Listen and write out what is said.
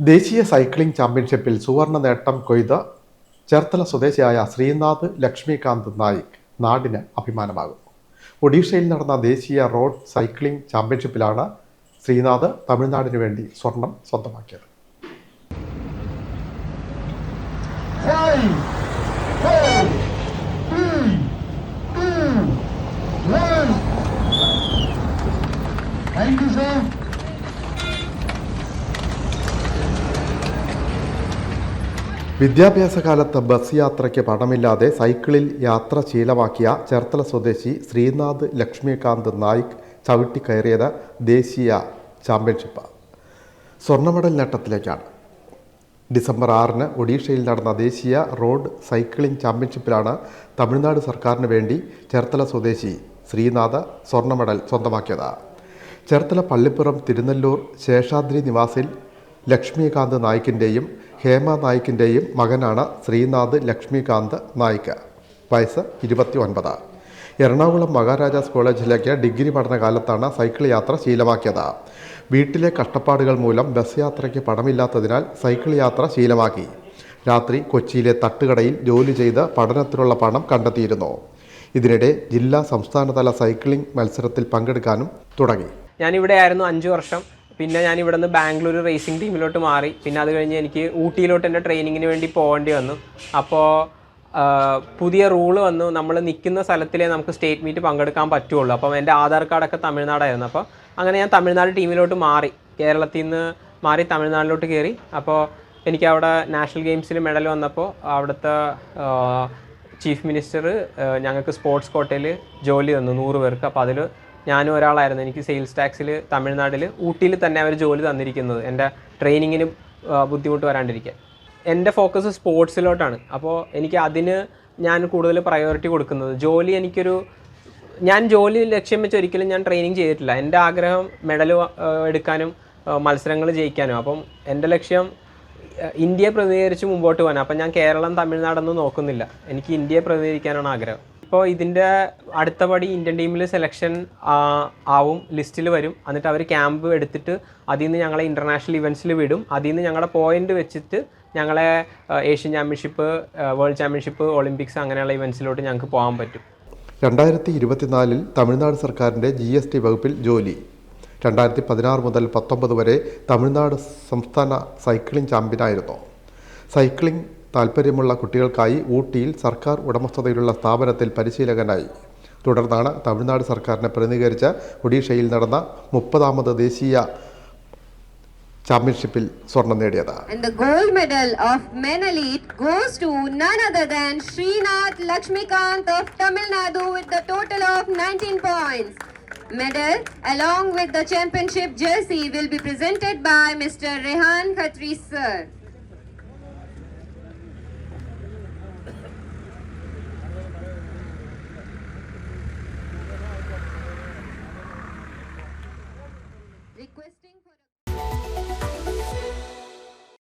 ദേശീയ സൈക്ലിംഗ് ചാമ്പ്യൻഷിപ്പിൽ സുവർണ നേട്ടം കൊയ്ത് ചേർത്തല സ്വദേശിയായ ശ്രീനാഥ് ലക്ഷ്മികാന്ത് നായിക് നാടിന് അഭിമാനമാകും ഒഡീഷയിൽ നടന്ന ദേശീയ റോഡ് സൈക്ലിംഗ് ചാമ്പ്യൻഷിപ്പിലാണ് ശ്രീനാഥ് തമിഴ്നാടിനു വേണ്ടി സ്വർണം സ്വന്തമാക്കിയത്. Thank you, sir. വിദ്യാഭ്യാസ കാലത്ത് ബസ് യാത്രയ്ക്ക് പണമില്ലാതെ സൈക്കിളിൽ യാത്ര ശീലമാക്കിയ ചേർത്തല സ്വദേശി ശ്രീനാഥ് ലക്ഷ്മികാന്ത് നായിക് ചവിട്ടിക്കയറിയത് ദേശീയ ചാമ്പ്യൻഷിപ്പ്. സ്വർണ മെഡൽ നേട്ടത്തിലേക്കാണ്. ഡിസംബർ ആറിന് ഒഡീഷയിൽ നടന്ന ദേശീയ റോഡ് സൈക്ലിംഗ് ചാമ്പ്യൻഷിപ്പിലാണ് തമിഴ്നാട് സർക്കാരിന് വേണ്ടി ചേർത്തല സ്വദേശി ശ്രീനാഥ് സ്വർണ മെഡൽ സ്വന്തമാക്കിയത്. ചേർത്തല പള്ളിപ്പുറം തിരുനെല്ലൂർ ശേഷാദ്രി നിവാസിൽ ലക്ഷ്മികാന്ത് നായിക്കിന്റെയും ഹേമ നായിക്കിന്റെയും മകനാണ് ശ്രീനാഥ് ലക്ഷ്മികാന്ത് നായിക്ക് വയസ്സ് ഇരുപത്തി ഒൻപത് എറണാകുളം മഹാരാജാസ് കോളേജിലേക്ക് ഡിഗ്രി പഠന കാലത്താണ് സൈക്കിൾ യാത്ര ശീലമാക്കിയത്. വീട്ടിലെ കഷ്ടപ്പാടുകൾ മൂലം ബസ് യാത്രയ്ക്ക് പണമില്ലാത്തതിനാൽ സൈക്കിൾ യാത്ര ശീലമാക്കി. രാത്രി കൊച്ചിയിലെ തട്ടുകടയിൽ ജോലി ചെയ്ത് പഠനത്തിനുള്ള പണം കണ്ടെത്തിയിരുന്നു. ഇതിനിടെ ജില്ലാ സംസ്ഥാനതല സൈക്ലിംഗ് മത്സരത്തിൽ പങ്കെടുക്കാനും തുടങ്ങി. ഞാനിവിടെ ആയിരുന്നു അഞ്ചു വർഷം. പിന്നെ ഞാൻ ഇവിടെ നിന്ന് ബാംഗ്ലൂർ റേസിംഗ് ടീമിലോട്ട് മാറി. പിന്നെ അത് കഴിഞ്ഞ് എനിക്ക് ഊട്ടിയിലോട്ട് എന്റെ ട്രെയിനിങ്ങിന് വേണ്ടി പോകേണ്ടി വന്നു. അപ്പോൾ പുതിയ റൂൾ വന്നു. നമ്മൾ നിൽക്കുന്ന സ്ഥലത്തിലേ നമുക്ക് സ്റ്റേറ്റ് മീറ്റ് പങ്കെടുക്കാൻ പറ്റുള്ളൂ. അപ്പം എന്റെ ആധാർ കാർഡൊക്കെ തമിഴ്നാടായിരുന്നു. അപ്പോൾ അങ്ങനെ ഞാൻ തമിഴ്നാട് ടീമിലോട്ട് മാറി. കേരളത്തിൽ നിന്ന് മാറി തമിഴ്നാടിലോട്ട് കയറി. അപ്പോൾ എനിക്ക് അവിടെ നാഷണൽ ഗെയിംസിൽ മെഡൽ വന്നപ്പോൾ അവിടുത്തെ ചീഫ് മിനിസ്റ്റർ ഞങ്ങൾക്ക് സ്പോർട്സ് കോട്ടയിൽ ജോലി തന്നു. നൂറ് പേർക്ക്. അപ്പോൾ അതിൽ ഞാനും ഒരാളായിരുന്നു. എനിക്ക് സെയിൽസ് ടാക്സിൽ തമിഴ്നാട്ടിൽ ഊട്ടിയിൽ തന്നെ അവർ ജോലി തന്നിരിക്കുന്നത്. എന്റെ ട്രെയിനിങ്ങിന് ബുദ്ധിമുട്ട് വരാണ്ടിരിക്കാൻ. എന്റെ ഫോക്കസ് സ്പോർട്സിലോട്ടാണ് അപ്പോൾ എനിക്ക് അതിന് ഞാൻ കൂടുതൽ പ്രയോറിറ്റി കൊടുക്കുന്നത്. ജോലി എനിക്കൊരു ഞാൻ ജോലി ലക്ഷ്യം വെച്ച് ഒരിക്കലും ഞാൻ ട്രെയിനിങ് ചെയ്തിട്ടില്ല. എന്റെ ആഗ്രഹം മെഡൽ എടുക്കാനും മത്സരങ്ങൾ ജയിക്കാനും. അപ്പം എന്റെ ലക്ഷ്യം ഇന്ത്യയെ പ്രതിനിധീകരിച്ച് മുമ്പോട്ട് പോകാൻ അപ്പം ഞാൻ കേരളം തമിഴ്നാടൊന്നും നോക്കുന്നില്ല. എനിക്ക് ഇന്ത്യയെ പ്രതിനിധീകരിക്കാനാണ് ആഗ്രഹം. ഇപ്പോൾ ഇതിന്റെ അടുത്ത പടി ഇന്ത്യൻ ടീമിൽ സെലക്ഷൻ ആവും ലിസ്റ്റിൽ വരും. എന്നിട്ട് അവർ ക്യാമ്പ് എടുത്തിട്ട് അതിൽ നിന്ന് ഞങ്ങളെ ഇന്റർനാഷണൽ ഇവന്റ്സിൽ വിടും. അതിൽ നിന്ന് ഞങ്ങളുടെ പോയിന്റ് വെച്ചിട്ട് ഞങ്ങളെ Asian championship world championship Olympics അങ്ങനെയുള്ള ഇവന്റ്സിലോട്ട് ഞങ്ങൾക്ക് പോകാൻ പറ്റും. രണ്ടായിരത്തി ഇരുപത്തിനാലിൽ തമിഴ്നാട് സർക്കാരിന്റെ ജി എസ് ടി വകുപ്പിൽ ജോലി. രണ്ടായിരത്തി പതിനാറ് മുതൽ പത്തൊമ്പത് വരെ തമിഴ്നാട് സംസ്ഥാന സൈക്ലിംഗ് ചാമ്പ്യനായിരുന്നു സൈക്ലിംഗ് താൽപ്പര്യമുള്ള കുട്ടികൾക്കായി ഊട്ടിയിൽ സർക്കാർ ഉടമസ്ഥതയിലുള്ള സ്ഥാപനത്തിൽ പരിശീലകനായി തുടർന്നാണ് തമിഴ്നാട് സർക്കാരിനെ പ്രതിനിധീകരിച്ച് ഒഡീഷയിൽ നടന്ന മുപ്പതാമത് ദേശീയ ചാമ്പ്യൻഷിപ്പിൽ സ്വർണം നേടിയത് elite goes to none other than Srinath Lakshmikant of Tamil Nadu with the total of 19 points. Medal along with the championship jersey will be presented by Mr. Rehan Khatri sir.